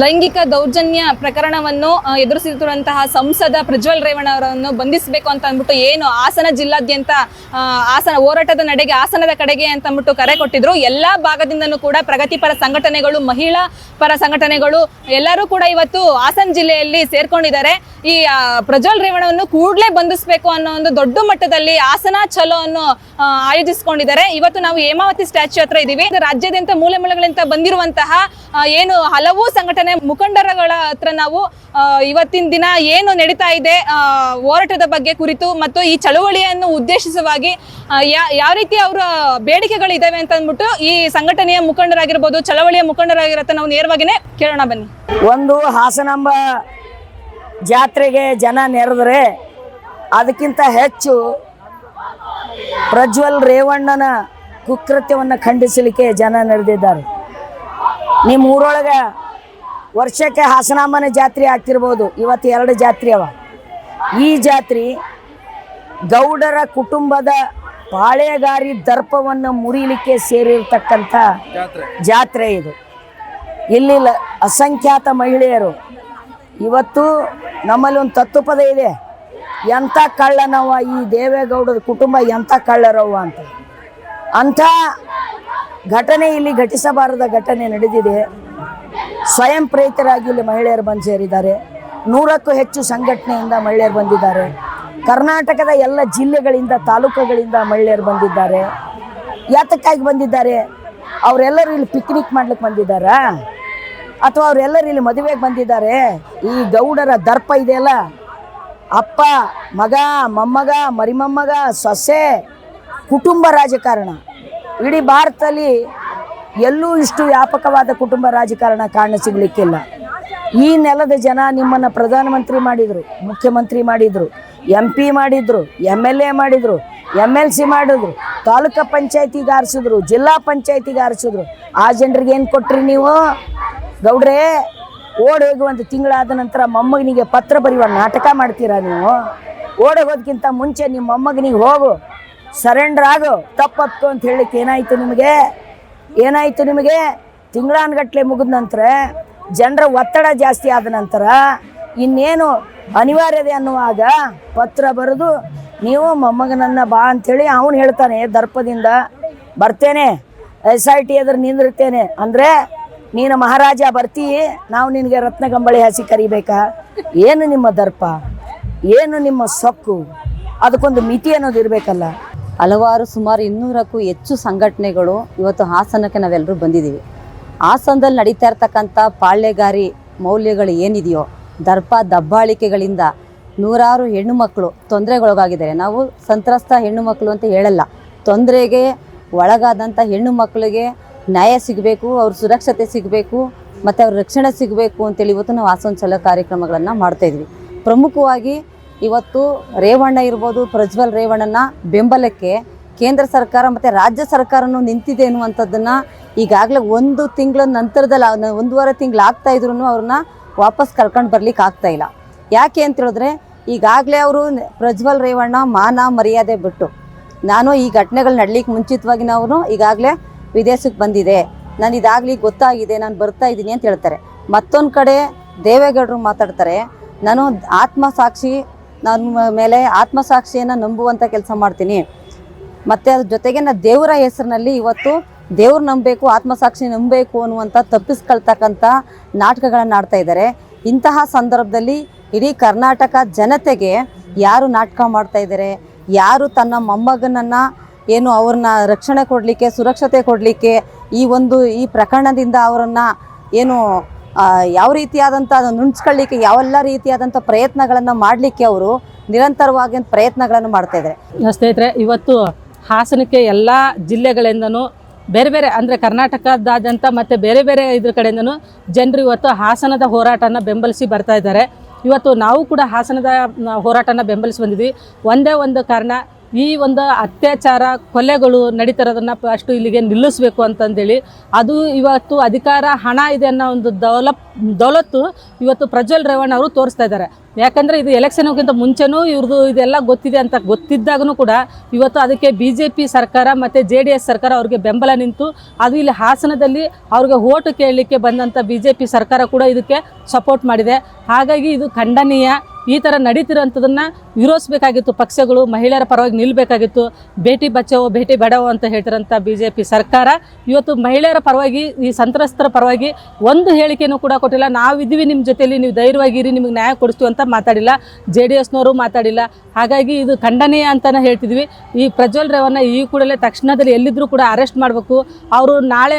ಲೈಂಗಿಕ ದೌರ್ಜನ್ಯ ಪ್ರಕರಣವನ್ನು ಎದುರಿಸುತ್ತಿರುವಂತಹ ಸಂಸದ ಪ್ರಜ್ವಲ್ ರೇವಣ್ಣ ಅವರನ್ನು ಬಂಧಿಸಬೇಕು ಅಂತ ಅಂದ್ಬಿಟ್ಟು ಏನು ಹಾಸನ ಜಿಲ್ಲಾದ್ಯಂತ ಹಾಸನ ಹೋರಾಟದ ನಡೆಗೆ, ಹಾಸನದ ಕಡೆಗೆ ಅಂತ ಅಂದ್ಬಿಟ್ಟು ಕರೆ ಕೊಟ್ಟಿದ್ರು. ಎಲ್ಲಾ ಭಾಗದಿಂದನೂ ಕೂಡ ಪ್ರಗತಿಪರ ಸಂಘಟನೆಗಳು, ಮಹಿಳಾ ಪರ ಸಂಘಟನೆಗಳು ಎಲ್ಲರೂ ಕೂಡ ಇವತ್ತು ಹಾಸನ ಜಿಲ್ಲೆಯಲ್ಲಿ ಸೇರ್ಕೊಂಡಿದ್ದಾರೆ. ಈ ಪ್ರಜ್ವಲ್ ರೇವಣವನ್ನು ಕೂಡಲೇ ಬಂಧಿಸಬೇಕು ಅನ್ನೋ ಒಂದು ದೊಡ್ಡ ಮಟ್ಟದಲ್ಲಿ ಹಾಸನ ಚಲೋ ಅನ್ನು ಆಯೋಜಿಸಿಕೊಂಡಿದ್ದಾರೆ. ಇವತ್ತು ನಾವು ಹೇಮಾವತಿ ಸ್ಟ್ಯಾಚ್ಯೂ ಹತ್ರ ಇದೀವಿ. ಇದು ರಾಜ್ಯಾದ್ಯಂತ ಮೂಲೆ ಮೂಲೆಗಳಿಂದ ಬಂದಿರುವಂತಹ ಏನು ಹಲವು ಸಂಘಟನೆ ಮುಖಂಡರುಗಳ ಹತ್ರ ನಾವು ಇವತ್ತಿನ ದಿನ ಏನು ನಡೀತಾ ಇದೆ ಹೋರಾಟದ ಬಗ್ಗೆ ಕುರಿತು ಮತ್ತು ಈ ಚಳುವಳಿಯನ್ನು ಉದ್ದೇಶಿಸುವಾಗಿ ಯಾವ ರೀತಿ ಅವರ ಬೇಡಿಕೆಗಳು ಇದಾವೆ ಅಂತ ಅಂದ್ಬಿಟ್ಟು ಈ ಸಂಘಟನೆಯ ಮುಖಂಡರಾಗಿರ್ಬೋದು, ಚಳವಳಿಯ ಮುಖಂಡರಾಗಿರತ್ತ ನಾವು ನೇರವಾಗಿನೇ ಕೇಳೋಣ ಬನ್ನಿ. ಒಂದು ಹಾಸನಾಂಬ ಜಾತ್ರೆಗೆ ಜನ ನೆರೆದ್ರೆ ಅದಕ್ಕಿಂತ ಹೆಚ್ಚು ಪ್ರಜ್ವಲ್ ರೇವಣ್ಣನ ಕುಕೃತ್ಯವನ್ನು ಖಂಡಿಸಲಿಕ್ಕೆ ಜನ ನೆರೆದಿದ್ದಾರೆ. ನಿಮ್ಮ ಊರೊಳಗೆ ವರ್ಷಕ್ಕೆ ಹಾಸನಾಮನ ಜಾತ್ರೆ ಆಗ್ತಿರ್ಬೋದು. ಇವತ್ತು ಎರಡು ಜಾತ್ರೆ ಅವ. ಈ ಜಾತ್ರೆ ಗೌಡರ ಕುಟುಂಬದ ಪಾಳೆಗಾರಿ ದರ್ಪವನ್ನು ಮುರಿಲಿಕ್ಕೆ ಸೇರಿರ್ತಕ್ಕಂಥ ಜಾತ್ರೆ. ಇದು. ಇಲ್ಲಿ ಅಸಂಖ್ಯಾತ ಮಹಿಳೆಯರು ಇವತ್ತು ನಮ್ಮಲ್ಲಿ ಒಂದು ತತ್ವಪದ ಇದೆ. ಎಂಥ ಕಳ್ಳನವ ಈ ದೇವೇಗೌಡರ ಕುಟುಂಬ, ಎಂಥ ಕಳ್ಳರವ್ವ ಅಂತ. ಅಂಥ ಘಟನೆ ಇಲ್ಲಿ ಘಟಿಸಬಾರದ ಘಟನೆ ನಡೆದಿದೆ. ಸ್ವಯಂ ಪ್ರೇರಿತರಾಗಿ ಇಲ್ಲಿ ಮಹಿಳೆಯರು ಬಂದು ಸೇರಿದ್ದಾರೆ. ನೂರಕ್ಕೂ ಹೆಚ್ಚು ಸಂಘಟನೆಯಿಂದ ಮಹಿಳೆಯರು ಬಂದಿದ್ದಾರೆ. ಕರ್ನಾಟಕದ ಎಲ್ಲ ಜಿಲ್ಲೆಗಳಿಂದ, ತಾಲೂಕುಗಳಿಂದ ಮಹಿಳೆಯರು ಬಂದಿದ್ದಾರೆ. ಯಾತಕ್ಕಾಗಿ ಬಂದಿದ್ದಾರೆ? ಅವರೆಲ್ಲರೂ ಇಲ್ಲಿ ಪಿಕ್ನಿಕ್ ಮಾಡ್ಲಿಕ್ಕೆ ಬಂದಿದ್ದಾರಾ? ಅಥವಾ ಅವರೆಲ್ಲರೂ ಇಲ್ಲಿ ಮದುವೆಗೆ ಬಂದಿದ್ದಾರೆ, ಈ ಗೌಡರ ದರ್ಪ ಇದೆಯಲ್ಲ? ಅಪ್ಪ, ಮಗ, ಮೊಮ್ಮಗ, ಮರಿಮೊಮ್ಮಗ, ಸೊಸೆ, ಕುಟುಂಬ ರಾಜಕಾರಣ. ಇಡೀ ಭಾರತದಲ್ಲಿ ಎಲ್ಲೂ ಇಷ್ಟು ವ್ಯಾಪಕವಾದ ಕುಟುಂಬ ರಾಜಕಾರಣ ಕಾರಣ ಸಿಗಲಿಕ್ಕಿಲ್ಲ. ಈ ನೆಲದ ಜನ ನಿಮ್ಮನ್ನು ಪ್ರಧಾನಮಂತ್ರಿ ಮಾಡಿದರು, ಮುಖ್ಯಮಂತ್ರಿ ಮಾಡಿದರು ಎಂ ಪಿ ಮಾಡಿದರು ಎಂ ಎಲ್ ಎ ಮಾಡಿದರು ಎಂ ಎಲ್ ಸಿ ಮಾಡಿದ್ರು, ತಾಲೂಕು ಪಂಚಾಯತಿಗೆ ಆರಿಸಿದ್ರು, ಜಿಲ್ಲಾ ಪಂಚಾಯತಿಗೆ ಆರಿಸಿದ್ರು. ಆ ಜನರಿಗೆ ಏನು ಕೊಟ್ರಿ ನೀವು? ಗೌಡ್ರೆ ಓಡೋಗಿ ಒಂದು ತಿಂಗಳಾದ ನಂತರ ಮೊಮ್ಮಗನಿಗೆ ಪತ್ರ ಬರೆಯುವ ನಾಟಕ ಮಾಡ್ತೀರಾ ನೀವು? ಓಡಿ ಹೋಗೋದಕ್ಕಿಂತ ಮುಂಚೆ ನಿಮ್ಮ ಮೊಮ್ಮಗನಿಗೆ ಹೋಗು ಸರೆಂಡರ್ ಆಗು ತಪ್ಪತ್ತು ಅಂತ ಹೇಳಿಕ್ಕೆ ಏನಾಯಿತು ನಿಮಗೆ? ಏನಾಯಿತು ನಿಮಗೆ? ತಿಂಗಳಾನ್ಗಟ್ಲೆ ಮುಗಿದ ನಂತರ ಜನರ ಒತ್ತಡ ಜಾಸ್ತಿ ಆದ ನಂತರ ಇನ್ನೇನು ಅನಿವಾರ್ಯತೆ ಅನ್ನುವಾಗ ಪತ್ರ ಬರೆದು, ನೀವು ಮೊಮ್ಮಗನನ್ನು ಬಾ ಅಂಥೇಳಿ ಅವನು ಹೇಳ್ತಾನೆ ದರ್ಪದಿಂದ. ಬರ್ತೇನೆ, ಎಸ್ ಐ ಟಿ ಎದುರು ನಿಂದಿರ್ತೇನೆ. ಅಂದರೆ ನೀನು ಮಹಾರಾಜ ಬರ್ತೀಯೇ ನಾವು ನಿನಗೆ ರತ್ನಗಂಬಳಿ ಹಸಿ ಕರಿಬೇಕಾ? ಏನು ನಿಮ್ಮ ದರ್ಪ? ಏನು ನಿಮ್ಮ ಸೊಕ್ಕು? ಅದಕ್ಕೊಂದು ಮಿತಿ ಅನ್ನೋದು ಇರಬೇಕಲ್ಲ. ಹಲವಾರು ಸುಮಾರು ಇನ್ನೂರಕ್ಕೂ ಹೆಚ್ಚು ಸಂಘಟನೆಗಳು ಇವತ್ತು ಹಾಸನಕ್ಕೆ ನಾವೆಲ್ಲರೂ ಬಂದಿದ್ದೀವಿ. ಹಾಸನದಲ್ಲಿ ನಡೀತಾ ಇರ್ತಕ್ಕಂಥ ಪಾಳ್ಯಗಾರಿ ಮೌಲ್ಯಗಳು ಏನಿದೆಯೋ, ದರ್ಪ ದಬ್ಬಾಳಿಕೆಗಳಿಂದ ನೂರಾರು ಹೆಣ್ಣು ಮಕ್ಕಳು ತೊಂದರೆಗೊಳಗಾಗಿದ್ದಾರೆ. ನಾವು ಸಂತ್ರಸ್ತ ಹೆಣ್ಣು ಮಕ್ಕಳು ಅಂತ ಹೇಳಲ್ಲ, ತೊಂದರೆಗೆ ಒಳಗಾದಂಥ ಹೆಣ್ಣು ಮಕ್ಕಳಿಗೆ ನ್ಯಾಯ ಸಿಗಬೇಕು, ಅವ್ರ ಸುರಕ್ಷತೆ ಸಿಗಬೇಕು, ಮತ್ತು ಅವ್ರ ರಕ್ಷಣೆ ಸಿಗಬೇಕು ಅಂತೇಳಿ ಇವತ್ತು ನಾವು ಹಾಸನ ಚಲೋ ಕಾರ್ಯಕ್ರಮಗಳನ್ನು ಮಾಡ್ತಾಯಿದ್ವಿ ಪ್ರಮುಖವಾಗಿ ಇವತ್ತು ರೇವಣ್ಣ ಇರ್ಬೋದು, ಪ್ರಜ್ವಲ್ ರೇವಣ್ಣನ ಬೆಂಬಲಕ್ಕೆ ಕೇಂದ್ರ ಸರ್ಕಾರ ಮತ್ತು ರಾಜ್ಯ ಸರ್ಕಾರನೂ ನಿಂತಿದೆ ಅನ್ನುವಂಥದ್ದನ್ನು ಈಗಾಗಲೇ ಒಂದು ತಿಂಗಳ ನಂತರದಲ್ಲಿ ಒಂದೂವರೆ ತಿಂಗಳು ಆಗ್ತಾ ಇದ್ರು ಅವ್ರನ್ನ ವಾಪಸ್ ಕರ್ಕೊಂಡು ಬರ್ಲಿಕ್ಕೆ ಆಗ್ತಾ ಇಲ್ಲ. ಯಾಕೆ ಅಂತ ಹೇಳಿದ್ರೆ ಈಗಾಗಲೇ ಅವರು ಪ್ರಜ್ವಲ್ ರೇವಣ್ಣ ಮಾನ ಮರ್ಯಾದೆ ಬಿಟ್ಟು, ನಾನು ಈ ಘಟನೆಗಳು ನಡ್ಲಿಕ್ಕೆ ಮುಂಚಿತವಾಗಿ ನಾವು ಈಗಾಗಲೇ ವಿದೇಶಕ್ಕೆ ಬಂದಿದೆ. ನಾನು ಇದಾಗಲಿ ಗೊತ್ತಾಗಿದೆ, ನಾನು ಬರ್ತಾ ಇದ್ದೀನಿ ಅಂತ ಹೇಳ್ತಾರೆ. ಮತ್ತೊಂದು ಕಡೆ ದೇವೇಗೌಡರು ಮಾತಾಡ್ತಾರೆ, ನಾನು ಆತ್ಮಸಾಕ್ಷಿ ನನ್ನ ಮೇಲೆ ಆತ್ಮಸಾಕ್ಷಿಯನ್ನು ನಂಬುವಂಥ ಕೆಲಸ ಮಾಡ್ತೀನಿ. ಮತ್ತು ಅದ್ರ ಜೊತೆಗೆ ನಾನು ದೇವರ ಹೆಸರಿನಲ್ಲಿ ಇವತ್ತು ದೇವ್ರು ನಂಬಬೇಕು, ಆತ್ಮಸಾಕ್ಷಿ ನಂಬಬೇಕು ಅನ್ನುವಂಥ ತಪ್ಪಿಸ್ಕೊಳ್ತಕ್ಕಂಥ ನಾಟಕಗಳನ್ನು ಆಡ್ತಾ ಇದ್ದಾರೆ. ಇಂತಹ ಸಂದರ್ಭದಲ್ಲಿ ಇಡೀ ಕರ್ನಾಟಕ ಜನತೆಗೆ ಯಾರು ನಾಟಕ ಮಾಡ್ತಾ ಇದ್ದಾರೆ? ಯಾರು ತನ್ನ ಮೊಮ್ಮಗನನ್ನು ಏನು ಅವ್ರನ್ನ ರಕ್ಷಣೆ ಕೊಡಲಿಕ್ಕೆ, ಸುರಕ್ಷತೆ ಕೊಡಲಿಕ್ಕೆ ಈ ಒಂದು ಈ ಪ್ರಕರಣದಿಂದ ಅವರನ್ನು ಏನು ಯಾವ ರೀತಿಯಾದಂಥ ನುಣ್ಸ್ಕೊಳ್ಳಿಕ್ಕೆ ಯಾವೆಲ್ಲ ರೀತಿಯಾದಂಥ ಪ್ರಯತ್ನಗಳನ್ನು ಮಾಡಲಿಕ್ಕೆ ಅವರು ನಿರಂತರವಾಗಿ ಪ್ರಯತ್ನಗಳನ್ನು ಮಾಡ್ತಾ ಇದ್ದಾರೆ ಸ್ನೇಹಿತರೆ, ಇವತ್ತು ಹಾಸನಕ್ಕೆ ಎಲ್ಲ ಜಿಲ್ಲೆಗಳಿಂದನೂ ಬೇರೆ ಬೇರೆ, ಅಂದರೆ ಕರ್ನಾಟಕದಾದ್ಯಂತ ಮತ್ತು ಬೇರೆ ಬೇರೆ ಇದ್ರ ಕಡೆಯಿಂದನೂ ಜನರು ಇವತ್ತು ಹಾಸನದ ಹೋರಾಟನ ಬೆಂಬಲಿಸಿ ಬರ್ತಾ ಇದ್ದಾರೆ. ಇವತ್ತು ನಾವು ಕೂಡ ಹಾಸನದ ಹೋರಾಟನ ಬೆಂಬಲಿಸಿ ಬಂದಿದ್ವಿ. ಒಂದೇ ಒಂದು ಕಾರಣ ಈ ಒಂದು ಅತ್ಯಾಚಾರ ಕೊಲೆಗಳು ನಡೀತಿರೋದನ್ನ ಅಷ್ಟು ಇಲ್ಲಿಗೆ ನಿಲ್ಲಿಸಬೇಕು ಅಂತಂದೇಳಿ, ಅದು ಇವತ್ತು ಅಧಿಕಾರ ಹಣ ಇದೆ ಅನ್ನೋ ಒಂದು ದೌಲಪ್, ದೌಲತ್ತು ಇವತ್ತು ಪ್ರಜ್ವಲ್ ರೇವಣ್ಣ ಅವರು ತೋರಿಸ್ತಾ ಇದ್ದಾರೆ. ಯಾಕಂದರೆ ಇದು ಎಲೆಕ್ಷನ್ಗಿಂತ ಮುಂಚೆನೂ ಇವ್ರದ್ದು ಇದೆಲ್ಲ ಗೊತ್ತಿದೆ ಅಂತ ಗೊತ್ತಿದ್ದಾಗೂ ಕೂಡ ಇವತ್ತು ಅದಕ್ಕೆ ಬಿ ಜೆ ಪಿ ಸರ್ಕಾರ ಮತ್ತು ಜೆ ಡಿ ಎಸ್ ಸರ್ಕಾರ ಅವ್ರಿಗೆ ಬೆಂಬಲ ನಿಂತು, ಅದು ಇಲ್ಲಿ ಹಾಸನದಲ್ಲಿ ಅವ್ರಿಗೆ ಓಟು ಕೇಳಲಿಕ್ಕೆ ಬಂದಂಥ ಬಿ ಜೆ ಪಿ ಸರ್ಕಾರ ಕೂಡ ಇದಕ್ಕೆ ಸಪೋರ್ಟ್ ಮಾಡಿದೆ. ಹಾಗಾಗಿ ಇದು ಖಂಡನೀಯ. ಈ ಥರ ನಡೀತಿರೋಂಥದ್ದನ್ನು ವಿರೋಧಿಸಬೇಕಾಗಿತ್ತು ಪಕ್ಷಗಳು, ಮಹಿಳೆಯರ ಪರವಾಗಿ ನಿಲ್ಲಬೇಕಾಗಿತ್ತು ಭೇಟಿ ಬಚಾವೋ ಭೇಟಿ ಬೇಡವೋ ಅಂತ ಹೇಳ್ತಿರೋಂಥ ಬಿ ಜೆ ಪಿ ಸರ್ಕಾರ ಇವತ್ತು ಮಹಿಳೆಯರ ಪರವಾಗಿ, ಈ ಸಂತ್ರಸ್ತರ ಪರವಾಗಿ ಒಂದು ಹೇಳಿಕೆಯೂ ಕೂಡ ಕೊಟ್ಟಿಲ್ಲ. ನಾವಿದ್ದೀವಿ ನಿಮ್ಮ ಜೊತೆಯಲ್ಲಿ ನೀವು ಧೈರ್ಯವಾಗಿರಿ, ನಿಮಗೆ ನ್ಯಾಯ ಕೊಡಿಸ್ತೀವಿ ಅಂತ ಮಾತಾಡಿಲ್ಲ. ಜೆ ಡಿ ಎಸ್ನವರು ಮಾತಾಡಿಲ್ಲ. ಹಾಗಾಗಿ ಇದು ಖಂಡನೀಯ ಅಂತಲೇ ಹೇಳ್ತಿದ್ವಿ. ಈ ಪ್ರಜ್ವಲ್ ರೇವನ್ನ ಈ ಕೂಡಲೇ ತಕ್ಷಣದಲ್ಲಿ ಎಲ್ಲಿದ್ದರೂ ಕೂಡ ಅರೆಸ್ಟ್ ಮಾಡಬೇಕು. ಅವರು ನಾಳೆ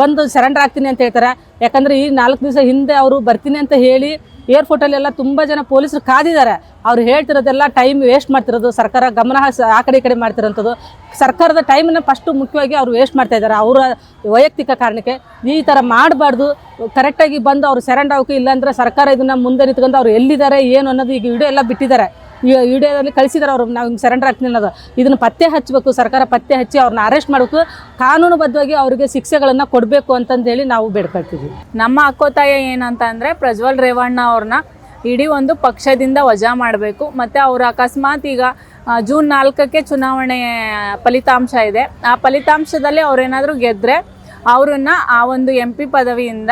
ಬಂದು ಸರೆಂಡರ್ ಆಗ್ತೀನಿ ಅಂತ ಹೇಳ್ತಾರೆ. ಯಾಕಂದರೆ ಈ ನಾಲ್ಕು ದಿವಸ ಹಿಂದೆ ಅವರು ಬರ್ತೀನಿ ಅಂತ ಹೇಳಿ ಏರ್ಪೋರ್ಟಲ್ಲೆಲ್ಲ ತುಂಬ ಜನ ಪೊಲೀಸರು ಕಾದಿದ್ದಾರೆ. ಅವ್ರು ಹೇಳ್ತಿರೋದೆಲ್ಲ ಟೈಮ್ ವೇಸ್ಟ್ ಮಾಡ್ತಿರೋದು, ಸರ್ಕಾರ ಗಮನ ಆ ಕಡೆ ಈ ಕಡೆ ಮಾಡ್ತಿರೋಂಥದ್ದು. ಸರ್ಕಾರದ ಟೈಮನ್ನು ಫಸ್ಟು ಮುಖ್ಯವಾಗಿ ಅವ್ರು ವೇಸ್ಟ್ ಮಾಡ್ತಾ ಇದ್ದಾರೆ. ಅವರ ವೈಯಕ್ತಿಕ ಕಾರಣಕ್ಕೆ ಈ ಥರ ಮಾಡಬಾರ್ದು. ಕರೆಕ್ಟಾಗಿ ಬಂದು ಅವ್ರು ಸೆರೆಂಡ್ ಆಗೋಕೆ ಇಲ್ಲಾಂದರೆ ಸರ್ಕಾರ ಇದನ್ನು ಮುಂದೆ ನಿಂತ್ಕೊಂಡು ಅವ್ರು ಎಲ್ಲಿದ್ದಾರೆ, ಏನು ಅನ್ನೋದು ಈಗ ವಿಡಿಯೋ ಎಲ್ಲ ಬಿಟ್ಟಿದ್ದಾರೆ. ವಿಡಿಯೋದಲ್ಲಿ ಕಳಿಸಿದಾರೆ ಅವರು. ನಾವು ಹಿಂಗೆ ಸರೆಂಡರ್ ಆಗ್ತೀನಿ ಅನ್ನೋದು ಇದನ್ನು ಪತ್ತೆ ಹಚ್ಚಬೇಕು ಸರ್ಕಾರ ಪತ್ತೆ ಹಚ್ಚಿ ಅವ್ರನ್ನ ಅರೆಸ್ಟ್ ಮಾಡಬೇಕು. ಕಾನೂನುಬದ್ಧವಾಗಿ ಅವರಿಗೆ ಶಿಕ್ಷೆಗಳನ್ನು ಕೊಡಬೇಕು ಅಂತಂದೇಳಿ ನಾವು ಬೇಡ್ಕೊಳ್ತೀವಿ. ನಮ್ಮ ಅಕ್ಕೋತಾಯ ಏನಂತ ಅಂದರೆ ಪ್ರಜ್ವಲ್ ರೇವಣ್ಣ ಅವ್ರನ್ನ ಇಡೀ ಒಂದು ಪಕ್ಷದಿಂದ ವಜಾ ಮಾಡಬೇಕು. ಮತ್ತು ಅವರು ಅಕಸ್ಮಾತ್ ಈಗ ಜೂನ್ ನಾಲ್ಕಕ್ಕೆ ಚುನಾವಣೆ ಫಲಿತಾಂಶ ಇದೆ. ಆ ಫಲಿತಾಂಶದಲ್ಲಿ ಅವರೇನಾದರೂ ಗೆದ್ದರೆ ಅವರನ್ನು ಆ ಒಂದು ಎಂ ಪಿ ಪದವಿಯಿಂದ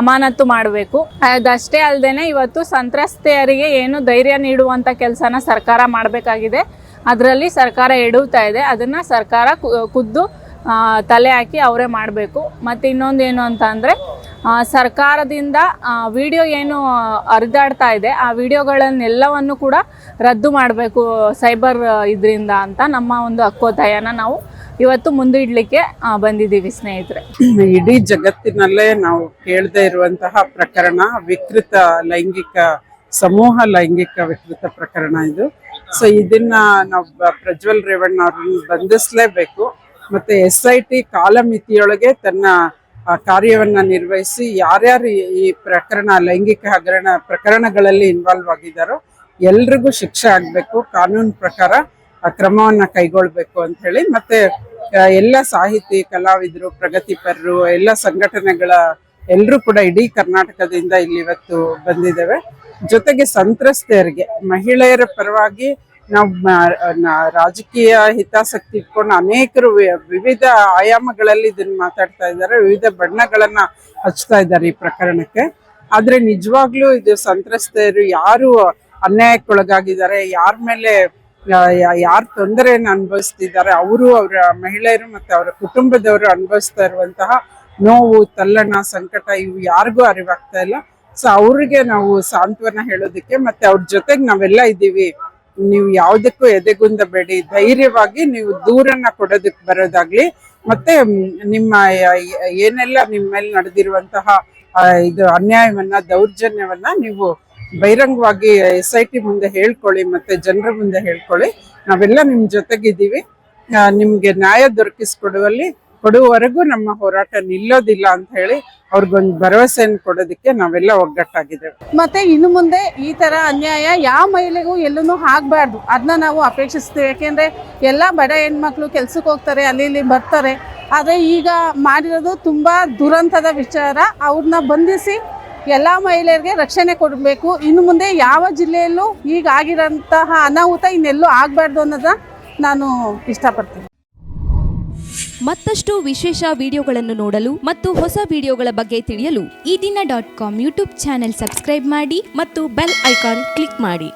ಅಮಾನತು ಮಾಡಬೇಕು. ಅದಷ್ಟೇ ಅಲ್ಲದೆ ಇವತ್ತು ಸಂತ್ರಸ್ತೆಯರಿಗೆ ಏನು ಧೈರ್ಯ ನೀಡುವಂಥ ಕೆಲಸನ ಸರ್ಕಾರ ಮಾಡಬೇಕಾಗಿದೆ. ಅದರಲ್ಲಿ ಸರ್ಕಾರ ಎಡುತ್ತಾ ಇದೆ. ಅದನ್ನು ಸರ್ಕಾರ ಖುದ್ದು ತಲೆ ಹಾಕಿ ಅವರೇ ಮಾಡಬೇಕು. ಮತ್ತು ಇನ್ನೊಂದು ಏನು ಅಂತ ಸರ್ಕಾರದಿಂದ ವಿಡಿಯೋ ಏನು ಹರಿದಾಡ್ತಾ ಇದೆ, ಆ ವಿಡಿಯೋಗಳನ್ನೆಲ್ಲವನ್ನು ಕೂಡ ರದ್ದು ಮಾಡಬೇಕು, ಸೈಬರ್ ಇದರಿಂದ ಅಂತ ನಮ್ಮ ಒಂದು ಹಕ್ಕೋತಾಯನ ನಾವು ಇವತ್ತು ಮುಂದಿಡ್ಲಿಕ್ಕೆ ಬಂದಿದ್ದೀವಿ ಸ್ನೇಹಿತರೆ. ಇಡೀ ಜಗತ್ತಿನಲ್ಲೇ ನಾವು ಕೇಳದೆ ಇರುವಂತಹ ಪ್ರಕರಣ, ವಿಕೃತ ಲೈಂಗಿಕ, ಸಮೂಹ ಲೈಂಗಿಕ ವಿಕೃತ ಪ್ರಕರಣ ಇದು. ಸೊ ಇದನ್ನ ನಾವು ಪ್ರಜ್ವಲ್ ರೇವಣ್ಣ ಅವ್ರನ್ನ ಬಂಧಿಸ್ಲೇಬೇಕು. ಮತ್ತೆ ಎಸ್ ಐ ಟಿ ಕಾಲಮಿತಿಯೊಳಗೆ ತನ್ನ ಕಾರ್ಯವನ್ನ ನಿರ್ವಹಿಸಿ ಯಾರ್ಯಾರು ಈ- ಪ್ರಕರಣ, ಲೈಂಗಿಕ ಹಗರಣ ಪ್ರಕರಣಗಳಲ್ಲಿ ಇನ್ವಾಲ್ವ್ ಆಗಿದ್ದಾರೋ ಎಲ್ರಿಗೂ ಶಿಕ್ಷೆ ಆಗ್ಬೇಕು. ಕಾನೂನು ಪ್ರಕಾರ ಕ್ರಮವನ್ನ ಕೈಗೊಳ್ಬೇಕು ಅಂತ ಹೇಳಿ ಮತ್ತೆ ಎಲ್ಲ ಸಾಹಿತಿ, ಕಲಾವಿದರು, ಪ್ರಗತಿಪರರು, ಎಲ್ಲ ಸಂಘಟನೆಗಳ ಎಲ್ಲರೂ ಕೂಡ ಇಡೀ ಕರ್ನಾಟಕದಿಂದ ಇಲ್ಲಿ ಇವತ್ತು ಬಂದಿದ್ದೇವೆ. ಜೊತೆಗೆ ಸಂತ್ರಸ್ತೆಯರಿಗೆ ಮಹಿಳೆಯರ ಪರವಾಗಿ ನಾವು ರಾಜಕೀಯ ಹಿತಾಸಕ್ತಿ ಇಟ್ಕೊಂಡು ಅನೇಕರು ವಿವಿಧ ಆಯಾಮಗಳಲ್ಲಿ ಇದನ್ನ ಮಾತಾಡ್ತಾ ಇದ್ದಾರೆ, ವಿವಿಧ ಬಣ್ಣಗಳನ್ನ ಹಚ್ತಾ ಇದ್ದಾರೆ ಈ ಪ್ರಕರಣಕ್ಕೆ. ಆದ್ರೆ ನಿಜವಾಗ್ಲೂ ಇದು ಸಂತ್ರಸ್ತೆಯರು ಯಾರು ಅನ್ಯಾಯಕ್ಕೊಳಗಾಗಿದ್ದಾರೆ, ಯಾರ ಮೇಲೆ ಯಾರು ತೊಂದರೆಯನ್ನು ಅನುಭವಿಸ್ತಿದ್ದಾರೆ, ಅವರು ಅವರ ಮಹಿಳೆಯರು ಮತ್ತೆ ಅವರ ಕುಟುಂಬದವರು ಅನುಭವಿಸ್ತಾ ಇರುವಂತಹ ನೋವು, ತಲ್ಲಣ, ಸಂಕಟ ಇವು ಯಾರಿಗೂ ಅರಿವಾಗ್ತಾ ಇಲ್ಲ. ಸೊ ಅವ್ರಿಗೆ ನಾವು ಸಾಂತ್ವನ ಹೇಳೋದಕ್ಕೆ ಮತ್ತೆ ಅವ್ರ ಜೊತೆಗೆ ನಾವೆಲ್ಲ ಇದ್ದೀವಿ. ನೀವು ಯಾವುದಕ್ಕೂ ಎದೆಗುಂದಬೇಡಿ ಧೈರ್ಯವಾಗಿ ನೀವು ದೂರನ್ನ ಕೊಡೋದಕ್ಕೆ ಬರೋದಾಗ್ಲಿ, ಮತ್ತೆ ನಿಮ್ಮ ಏನೆಲ್ಲ ನಿಮ್ಮ ಮೇಲೆ ನಡೆದಿರುವಂತಹ ಇದು ಅನ್ಯಾಯವನ್ನ, ದೌರ್ಜನ್ಯವನ್ನ ನೀವು ಬಹಿರಂಗವಾಗಿ ಎಸ್ ಐ ಟಿ ಮುಂದೆ ಹೇಳ್ಕೊಳ್ಳಿ ಮತ್ತೆ ಜನರ ಮುಂದೆ ಹೇಳ್ಕೊಳ್ಳಿ. ನಾವೆಲ್ಲ ನಿಮ್ ಜೊತೆಗಿದ್ದೀವಿ. ನಿಮಗೆ ನಿಮ್ಗೆ ನ್ಯಾಯ ದೊರಕಿಸ್ಕೊಡುವಲ್ಲಿ ಕೊಡುವವರೆಗೂ ನಮ್ಮ ಹೋರಾಟ ನಿಲ್ಲೋದಿಲ್ಲ ಅಂತ ಹೇಳಿ ಅವ್ರಿಗೊಂದು ಭರವಸೆಯನ್ನು ಕೊಡೋದಕ್ಕೆ ನಾವೆಲ್ಲ ಒಗ್ಗಟ್ಟಾಗಿದ್ದೇವೆ. ಮತ್ತೆ ಇನ್ನು ಮುಂದೆ ಈ ತರ ಅನ್ಯಾಯ ಯಾವ ಮಹಿಳೆಗೂ ಎಲ್ಲೂ ಆಗಬಾರ್ದು. ಅದನ್ನ ನಾವು ಅಪೇಕ್ಷಿಸ್ತೀವಿ. ಯಾಕೆಂದ್ರೆ ಎಲ್ಲ ಬಡ ಹೆಣ್ಮಕ್ಳು ಕೆಲ್ಸಕ್ಕೆ ಹೋಗ್ತಾರೆ, ಅಲ್ಲಿ ಇಲ್ಲಿ ಬರ್ತಾರೆ. ಆದರೆ ಈಗ ಮಾಡಿರೋದು ತುಂಬಾ ದುರಂತದ ವಿಚಾರ. ಅವ್ರನ್ನ ಬಂಧಿಸಿ ಎಲ್ಲ ಮಹಿಳೆಯರಿಗೆ ರಕ್ಷಣೆ ಕೊಡಬೇಕು. ಇನ್ನು ಮುಂದೆ ಯಾವ ಜಿಲ್ಲೆಯಲ್ಲೂ ಈಗ ಆಗಿರೋಂತಹ ಅನಾಹುತ ಇನ್ನೆಲ್ಲೂ ಆಗಬಾರ್ದು ಅನ್ನೋದನ್ನ ನಾನು ಇಷ್ಟಪಡ್ತೀನಿ. ಮತ್ತಷ್ಟು ವಿಶೇಷ ವಿಡಿಯೋಗಳನ್ನು ನೋಡಲು ಮತ್ತು ಹೊಸ ವಿಡಿಯೋಗಳ ಬಗ್ಗೆ ತಿಳಿಯಲು Ee Dina dot com YouTube channel subscribe ಮಾಡಿ ಮತ್ತು ಬೆಲ್ ಐಕಾನ್ ಕ್ಲಿಕ್ ಮಾಡಿ.